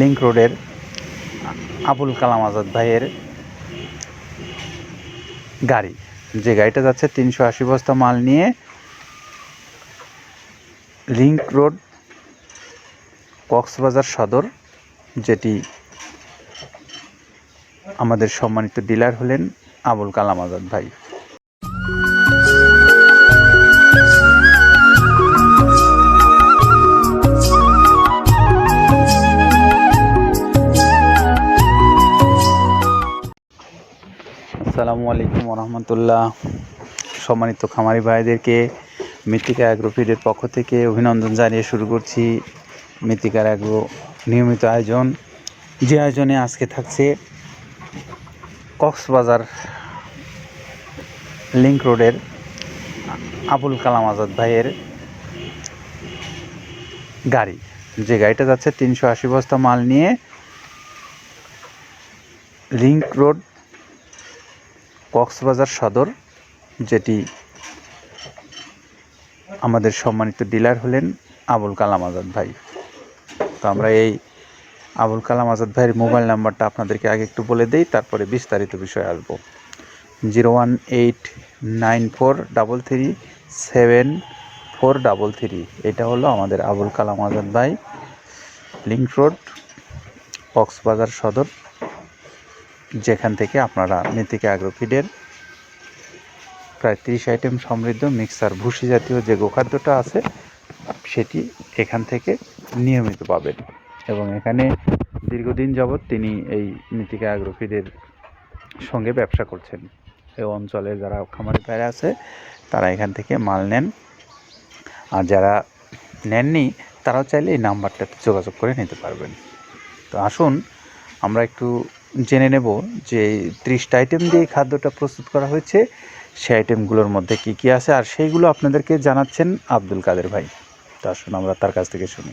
Link রোডের আবুল কালাম আজাদ ভাইয়ের গাড়ি। যে গাড়িটা যাচ্ছে তিনশো আশি বস্তা মাল নিয়ে লিঙ্ক রোড কক্সবাজার সদর, যেটি আমাদের সম্মানিত ডিলার হলেন আবুল কালাম আজাদ ভাই। আসসালামু আলাইকুম রহমতুল্লাহ সম্মানিত খামারি ভাইদেরকে মৃত্তিকা অ্যাগ্রোফিডের পক্ষ থেকে অভিনন্দন জানিয়ে শুরু করছি মৃত্তিকার অ্যাগ্রো নিয়মিত আয়োজন। যে আয়োজনে আজকে থাকছে কক্সবাজার লিঙ্ক রোডের আবুল কালাম আজাদ ভাইয়ের গাড়ি। যে গাড়িটা যাচ্ছে তিনশো আশি বস্তা মাল নিয়ে লিঙ্ক রোড কক্সবাজার সদর, যেটি আমাদের সম্মানিত ডিলার হলেন আবুল কালাম আজাদ ভাই। তো আমরা এই আবুল কালাম আজাদ ভাইয়ের মোবাইল নাম্বারটা আপনাদেরকে আগে একটু বলে দেই, তারপরে বিস্তারিত বিষয়ে আসব। Zero one eight nine four double three seven four double three, এটা হলো আমাদের আবুল কালাম আজাদ ভাই লিংক রোড, কক্সবাজার সদর। যেখান থেকে আপনারা মৃত্তিকা অ্যাগ্রোফিডের প্রায় তিরিশ আইটেম সমৃদ্ধ মিক্সার ভুসি জাতীয় যে গোখাদ্যটা আছে, সেটি এখান থেকে নিয়মিত পাবেন। এবং এখানে দীর্ঘদিন যাবৎ তিনি এই মৃত্তিকা অ্যাগ্রোফিডের সঙ্গে ব্যবসা করছেন। এই অঞ্চলে যারা খামারি পায়রা আছে, তারা এখান থেকে মাল নেন। আর যারা নেননি, তারাও চাইলে এই নাম্বারটাতে যোগাযোগ করে নিতে পারবেন। তো আসুন, আমরা একটু জেনে নেব যে ত্রিশটা আইটেম দিয়ে খাদ্যটা প্রস্তুত করা হয়েছে। সেই আইটেমগুলোর মধ্যে কি কি আছে? আর সেইগুলো আপনাদেরকে জানাচ্ছেন আব্দুল কাদের ভাই। তো আসুন আমরা তার কাছ থেকে শুনি।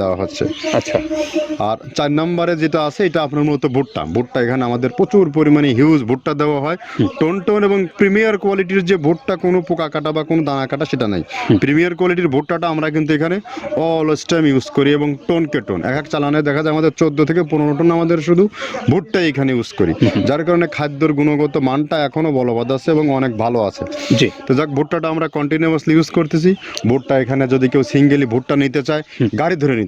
দেওয়া হচ্ছে। আচ্ছা আর চার নম্বরে যেটা আছে এটা আপনার মূলত ভুট্টা। ভুট্টা এখানে আমাদের প্রচুর পরিমাণে হিউজ ভুট্টা দেওয়া হয়। টোন টোন এবং প্রিমিয়ার কোয়ালিটির যে ভুট্টা কোনো পোকা কাটা বা কোনো দানা কাটা সেটা নাই। প্রিমিয়ার কোয়ালিটির ভুট্টাটা আমরা কিন্তু এখানে অল টাইম ইউজ করি এবং টোনকে টোন। এক এক চালানে দেখা যায় আমাদের চোদ্দ থেকে পনেরো টন আমাদের শুধু ভুট্টা এখানে ইউজ করি। যার কারণে খাদ্যর গুণগত মানটা এখনও বলবৎ আছে এবং অনেক ভালো আছে। জি। তো যাক ভুট্টাটা আমরা কন্টিনিউয়াসলি ইউজ করতেছি। ভুট্টা এখানে যদি কেউ সিঙ্গেলি ভুট্টা নিতে চায় গাড়ি ধরে নিতে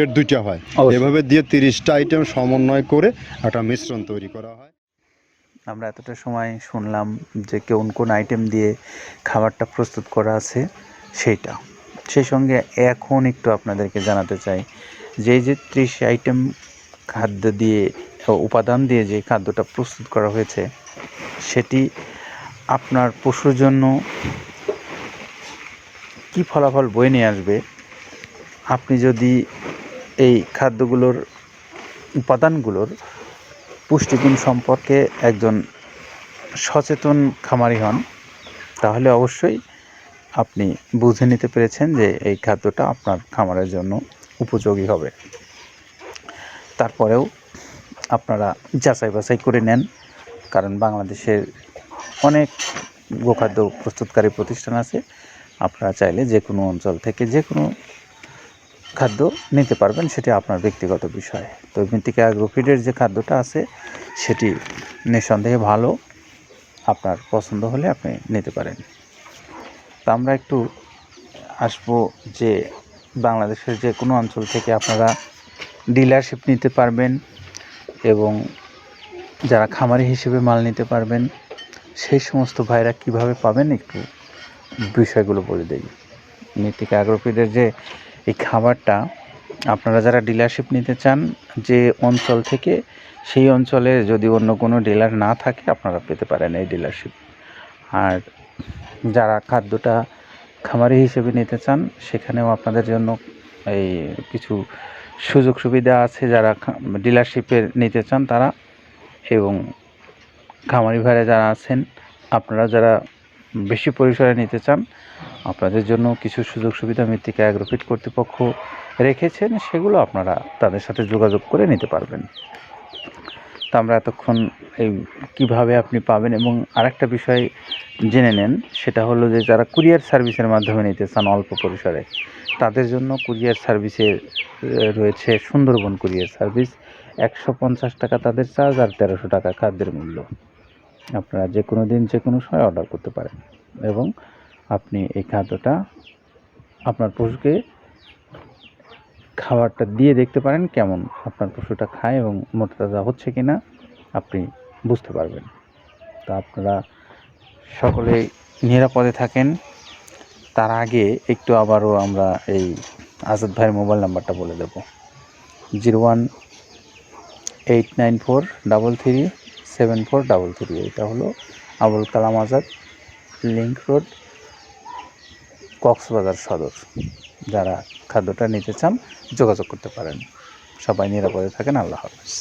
দুইটা হয়। এভাবে দিয়ে তিরিশটা আইটেম সমন্বয় করে একটা মিশ্রণ তৈরি করা হয়। আমরা এতটা সময় শুনলাম যে কোন কোন আইটেম দিয়ে খাবারটা প্রস্তুত করা আছে সেইটা। সেই সঙ্গে এখন একটু আপনাদেরকে জানাতে চাই যে যে ত্রিশ আইটেম খাদ্য দিয়ে উপাদান দিয়ে যে খাদ্যটা প্রস্তুত করা হয়েছে সেটি আপনার পশুর জন্য কি ফলাফল বয়ে নিয়ে আসবে? আপনি যদি এই খাদ্যগুলোর উপাদানগুলোর পুষ্টিগুণ সম্পর্কে একজন সচেতন খামারি হন, তাহলে অবশ্যই আপনি বুঝে নিতে পেরেছেন যে এই খাদ্যটা আপনার খামারের জন্য উপযোগী হবে। তারপরেও আপনারা যাচাই বাছাই করে নেন, কারণ বাংলাদেশের অনেক গোখাদ্য প্রস্তুতকারী প্রতিষ্ঠান আছে। আপনারা চাইলে যে কোনো অঞ্চল থেকে যে কোনো খাদ্য নিতে পারবেন, সেটি আপনার ব্যক্তিগত বিষয়। তো মৃত্তিকা অ্যাগ্রোফিডের যে খাদ্যটা আছে, সেটি নিঃসন্দেহে ভালো, আপনার পছন্দ হলে আপনি নিতে পারেন। তা আমরা একটু আসব যে বাংলাদেশের যে কোনো অঞ্চল থেকে আপনারা ডিলারশিপ নিতে পারবেন এবং যারা খামারি হিসেবে মাল নিতে পারবেন, সেই সমস্ত ভাইরা কীভাবে পাবেন, একটু বিষয়গুলো বলে দিই। মৃত্তিকা অ্যাগ্রোপিডের যে এই খাবারটা আপনারা যারা ডিলারশিপ নিতে চান, যে অঞ্চল থেকে সেই অঞ্চলে যদি অন্য কোনো ডিলার না থাকে, আপনারা পেতে পারেন এই ডিলারশিপ আর যারা খাদ্যটা খামারি হিসেবে নিতে চান, সেখানেও আপনাদের জন্য এই কিছু সুযোগ সুবিধা আছে। যারা ডিলারশিপে নিতে চান তারা এবং খামারি ভাইরা যারা আছেন, আপনারা যারা বেশি পরিসরে নিতে চান, আপনাদের জন্য কিছু সুযোগ সুবিধা মৃত্তিকা অ্যাগ্রোফিট কর্তৃপক্ষ রেখেছেন, সেগুলো আপনারা তাদের সাথে যোগাযোগ করে নিতে পারবেন। তো আমরা এতক্ষণ এই কীভাবে আপনি পাবেন এবং আরেকটা বিষয় জেনে নেন, সেটা হলো যে যারা কুরিয়ার সার্ভিসের মাধ্যমে নিতে চান অল্প পরিসরে, তাদের জন্য কুরিয়ার সার্ভিসে রয়েছে সুন্দরবন কুরিয়ার সার্ভিস, একশো পঞ্চাশ টাকা তাদের চার্জ আর তেরোশো টাকা খাদ্যের মূল্য। আপনারা যে কোনো দিন যে কোনো সময় অর্ডার করতে পারেন। এবং আপনি এই খাদ্যটা আপনার পশুকে খাবারটা দিয়ে দেখতে পারেন কেমন আপনার পশুটা খায় এবং মোটা তাজা হচ্ছে কি না আপনি বুঝতে পারবেন। তা আপনারা সকলে নিরাপদে থাকেন। তার আগে একটু আবারও আমরা এই আজাদ ভাইয়ের মোবাইল নাম্বারটা বলে দেব। Zero one eight nine four double three seven four double three এটা হলো আবুল কালাম আজাদ, লিঙ্ক রোড, কক্সবাজার সদর। যারা খাদ্যটা নিতে চান, যোগাযোগ করতে পারেন। সবাই নিরাপদে থাকেন, আল্লাহ হাফেজ।